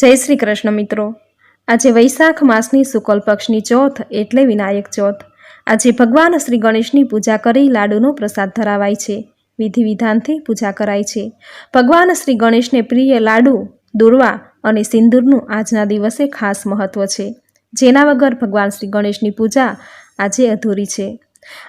જય શ્રી કૃષ્ણ મિત્રો. આજે વૈશાખ માસની શુકલ પક્ષની ચોથ એટલે વિનાયક ચોથ. આજે ભગવાન શ્રી ગણેશની પૂજા કરી લાડુનો પ્રસાદ ધરાવાય છે. વિધિ વિધાનથી પૂજા કરાય છે. ભગવાન શ્રી ગણેશને પ્રિય લાડુ, દુર્વા અને સિંદૂરનું આજના દિવસે ખાસ મહત્વ છે. જેના વગર ભગવાન શ્રી ગણેશની પૂજા આજે અધૂરી છે.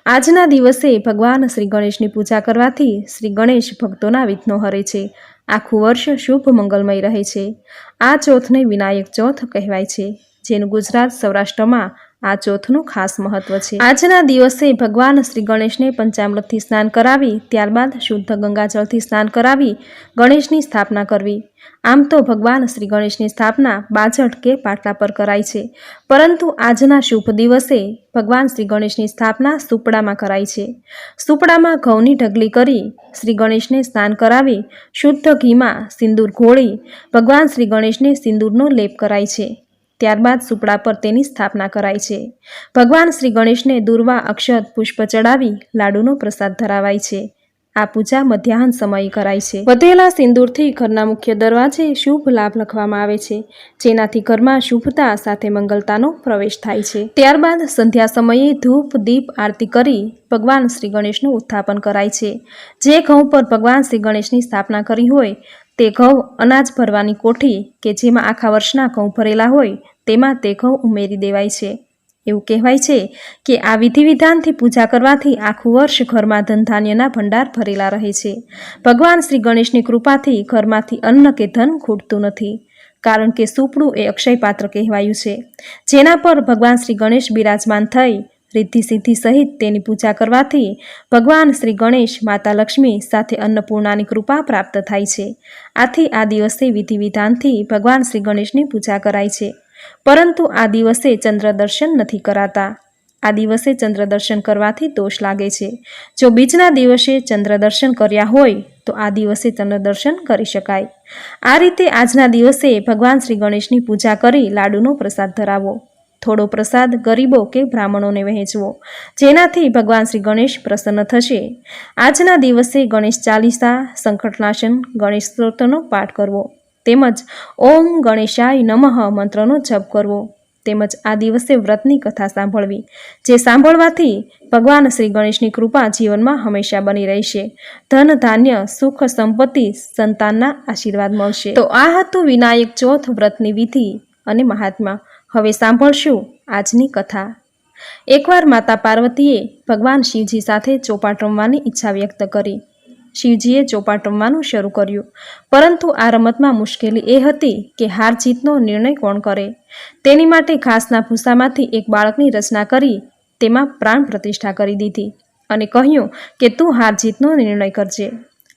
આજના દિવસે ભગવાન શ્રી ગણેશની પૂજા કરવાથી શ્રી ગણેશ ભક્તોના વિઘ્નો હરે છે. આખું વર્ષ શુભ મંગલમય રહે છે. આ ચોથને વિનાયક ચોથ કહેવાય છે, જેનું ગુજરાત સૌરાષ્ટ્રમાં આ ચોથનું ખાસ મહત્વ છે. આજના દિવસે ભગવાન શ્રી ગણેશને પંચામૃતથી સ્નાન કરાવી, ત્યારબાદ શુદ્ધ ગંગાજળથી સ્નાન કરાવી, ગણેશની સ્થાપના કરવી. આમ તો ભગવાન શ્રી ગણેશની સ્થાપના બાજટ કે પાટલા પર કરાય છે. પરંતુ આજના શુભ દિવસે ભગવાન શ્રી ગણેશની સ્થાપના સુપડામાં કરાય છે. સુપડામાં ઘઉંની ઢગલી કરી, શ્રી ગણેશને સ્નાન કરાવી, શુદ્ધ ઘીમાં સિંદૂર ઘોળી, ભગવાન શ્રી ગણેશને સિંદૂરનો લેપ કરાય છે. ત્યારબાદ સુપડા પર તેની સ્થાપના કરાય છે. ભગવાન શ્રી ગણેશને દુર્વા અક્ષત પુષ્પ ચડાવી લાડુનો પ્રસાદ ધરાવાય છે. આ પૂજા મધ્યાહન સમયે કરાય છે. વધેલા સિંદૂરથી ઘરના મુખ્ય દરવાજે શુભ લાભ લખવામાં આવે છે. જેનાથી ઘરમાં શુભતા સાથે મંગલતાનો પ્રવેશ થાય છે. ત્યારબાદ સંધ્યા સમયે ધૂપ, દીપ, આરતી કરી ભગવાન શ્રી ગણેશનું ઉત્થાપન કરાય છે. જે ઘઉં પર ભગવાન શ્રી ગણેશની સ્થાપના કરી હોય તે ઘઉં અનાજ ભરવાની કોઠી કે જેમાં આખા વર્ષના ઘઉં ભરેલા હોય તેમાં તે ઘઉં ઉમેરી દેવાય છે. એવું કહેવાય છે કે આ વિધિ વિધાનથી પૂજા કરવાથી આખું વર્ષ ઘરમાં ધનધાન્યના ભંડાર ભરેલા રહે છે. ભગવાન શ્રી ગણેશની કૃપાથી ઘરમાંથી અન્ન કે ધન ખૂટતું નથી, કારણ કે સુપડું એ અક્ષય પાત્ર કહેવાયું છે. જેના પર ભગવાન શ્રી ગણેશ બિરાજમાન થઈ રિદ્ધિ સિદ્ધિ સહિત તેની પૂજા કરવાથી ભગવાન શ્રી ગણેશ માતા લક્ષ્મી સાથે અન્નપૂર્ણાની કૃપા પ્રાપ્ત થાય છે. આથી આ દિવસે વિધિ વિધાનથી ભગવાન શ્રી ગણેશની પૂજા કરાય છે. પરંતુ આ દિવસે ચંદ્ર દર્શન નથી કરાતા. આ દિવસે ચંદ્ર દર્શન કરવાથી દોષ લાગે છે. જો બીજના દિવસે ચંદ્ર દર્શન કર્યા હોય, તો આ દિવસે ચંદ્ર દર્શન કરી શકાય. આ રીતે આજના દિવસે ભગવાન શ્રી ગણેશની પૂજા કરી લાડુનો પ્રસાદ ધરાવો. થોડો પ્રસાદ ગરીબો કે બ્રાહ્મણોને વહેંચવો, જેનાથી ભગવાન શ્રી ગણેશ પ્રસન્ન થશે. આજના દિવસે ગણેશ ચાલીસા, સંકટનાશન, ગણેશ સ્ત્રોતનો પાઠ કરવો. તેમજ ઓમ ગણેશાય નમઃ મંત્રનો જપ કરવો. તેમજ આ દિવસે વ્રતની કથા સાંભળવી, જે સાંભળવાથી ભગવાન શ્રી ગણેશની કૃપા જીવનમાં હંમેશા બની રહેશે. ધન, ધાન્ય, સુખ, સંપત્તિ, સંતાનના આશીર્વાદ મળશે. તો આ હતું વિનાયક ચોથ વ્રતની વિધિ અને મહાત્મા. હવે સાંભળશું આજની કથા. એકવાર માતા પાર્વતીએ ભગવાન શિવજી સાથે ચોપાટ રમવાની ઈચ્છા વ્યક્ત કરી. શિવજીએ ચોપાટ રમવાનું શરૂ કર્યું. પરંતુ આ રમતમાં મુશ્કેલી એ હતી કે હાર જીતનો નિર્ણય કોણ કરે? તેની માટે ઘાસના ભૂસામાંથી એક બાળકની રચના કરી તેમાં પ્રાણ પ્રતિષ્ઠા કરી દીધી અને કહ્યું કે તું હાર જીતનો નિર્ણય કરજે.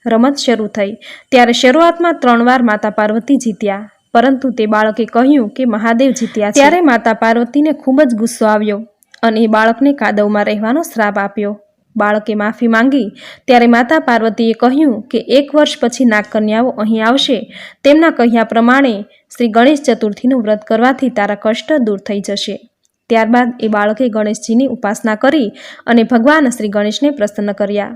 રમત શરૂ થઈ. ત્યારે શરૂઆતમાં ત્રણ વાર માતા પાર્વતી જીત્યા. પરંતુ તે બાળકે કહ્યું કે મહાદેવ જીત્યા ત્યારે માતા પાર્વતીને ખૂબ જ ગુસ્સો આવ્યો અને એ બાળકને કાદવમાં રહેવાનો શ્રાપ આપ્યો. બાળકે માફી માંગી. ત્યારે માતા પાર્વતીએ કહ્યું કે એક વર્ષ પછી નાગકન્યાઓ અહીં આવશે. તેમના કહ્યા પ્રમાણે શ્રી ગણેશ ચતુર્થીનું વ્રત કરવાથી તારા કષ્ટ દૂર થઈ જશે. ત્યારબાદ એ બાળકે ગણેશજીની ઉપાસના કરી અને ભગવાન શ્રી ગણેશને પ્રસન્ન કર્યા.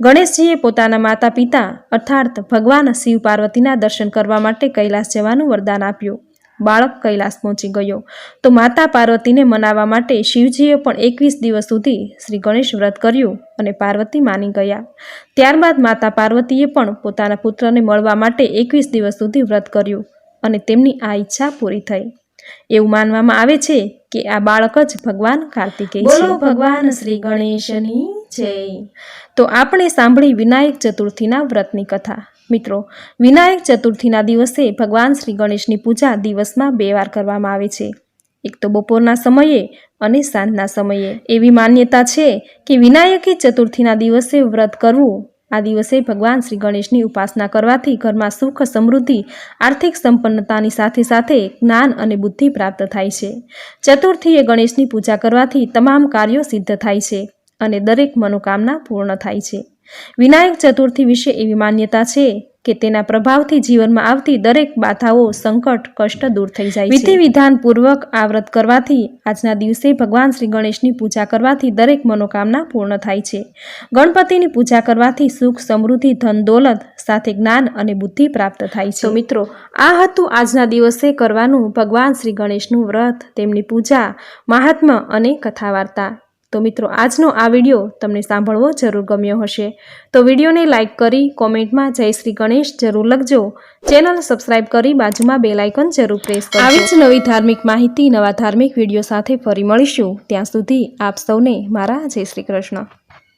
ગણેશજીએ પોતાના માતા પિતા અર્થાર્થ ભગવાન શિવ પાર્વતીના દર્શન કરવા માટે કૈલાસ જવાનું વરદાન આપ્યું. બાળક કૈલાસ પહોંચી ગયો. તો માતા પાર્વતીને મનાવવા માટે શિવજીએ પણ એકવીસ દિવસ સુધી શ્રી ગણેશ વ્રત કર્યું અને પાર્વતી માની ગયા. ત્યારબાદ માતા પાર્વતીએ પણ પોતાના પુત્રને મળવા માટે એકવીસ દિવસ સુધી વ્રત કર્યું અને તેમની આ ઈચ્છા પૂરી થઈ. એવું માનવામાં આવે છે કે આ બાળક જ ભગવાન કાર્તિકેય ભગવાન શ્રી ગણેશની. જય તો આપણે સાંભળી વિનાયક ચતુર્થીના વ્રતની કથા. મિત્રો, વિનાયક ચતુર્થીના દિવસે ભગવાન શ્રી ગણેશની પૂજા દિવસમાં બે વાર કરવામાં આવે છે. એક તો બપોરના સમયે અને સાંજના સમયે. એવી માન્યતા છે કે વિનાયકી ચતુર્થીના દિવસે વ્રત કરવું, આ દિવસે ભગવાન શ્રી ગણેશની ઉપાસના કરવાથી ઘરમાં સુખ, સમૃદ્ધિ, આર્થિક સંપન્નતાની સાથે સાથે જ્ઞાન અને બુદ્ધિ પ્રાપ્ત થાય છે. ચતુર્થીએ ગણેશની પૂજા કરવાથી તમામ કાર્યો સિદ્ધ થાય છે. અને દરેક મનોકામના પૂર્ણ થાય છે. વિનાયક ચતુર્થી વિશે એવી માન્યતા છે કે તેના પ્રભાવથી જીવનમાં આવતી દરેક બાધાઓ સંકટ કષ્ટ દૂર થઈ જાય વિધિ વિધાન પૂર્વક આ વ્રત કરવાથી આજના દિવસે ભગવાન શ્રી ગણેશની પૂજા કરવાથી દરેક મનોકામના પૂર્ણ થાય છે. ગણપતિની પૂજા કરવાથી સુખ સમૃદ્ધિ ધન દોલત સાથે જ્ઞાન અને બુદ્ધિ પ્રાપ્ત થાય છે. મિત્રો આ હતું આજના દિવસે કરવાનું ભગવાન શ્રી ગણેશનું વ્રત તેમની પૂજા મહાત્મા અને કથા વાર્તા તો મિત્રો, આજનો આ વીડિયો તમને સાંભળવો જરૂર ગમ્યો હશે. તો વિડીયોને લાઇક કરી કોમેન્ટમાં જય શ્રી ગણેશ જરૂર લખજો. ચેનલ સબસ્ક્રાઇબ કરી બાજુમાં બે લાઇકન જરૂર પ્રેસ કરો આવી જ નવી ધાર્મિક માહિતી, નવા ધાર્મિક વીડિયો સાથે ફરી મળીશું. ત્યાં સુધી આપ સૌને મારા જય શ્રી કૃષ્ણ.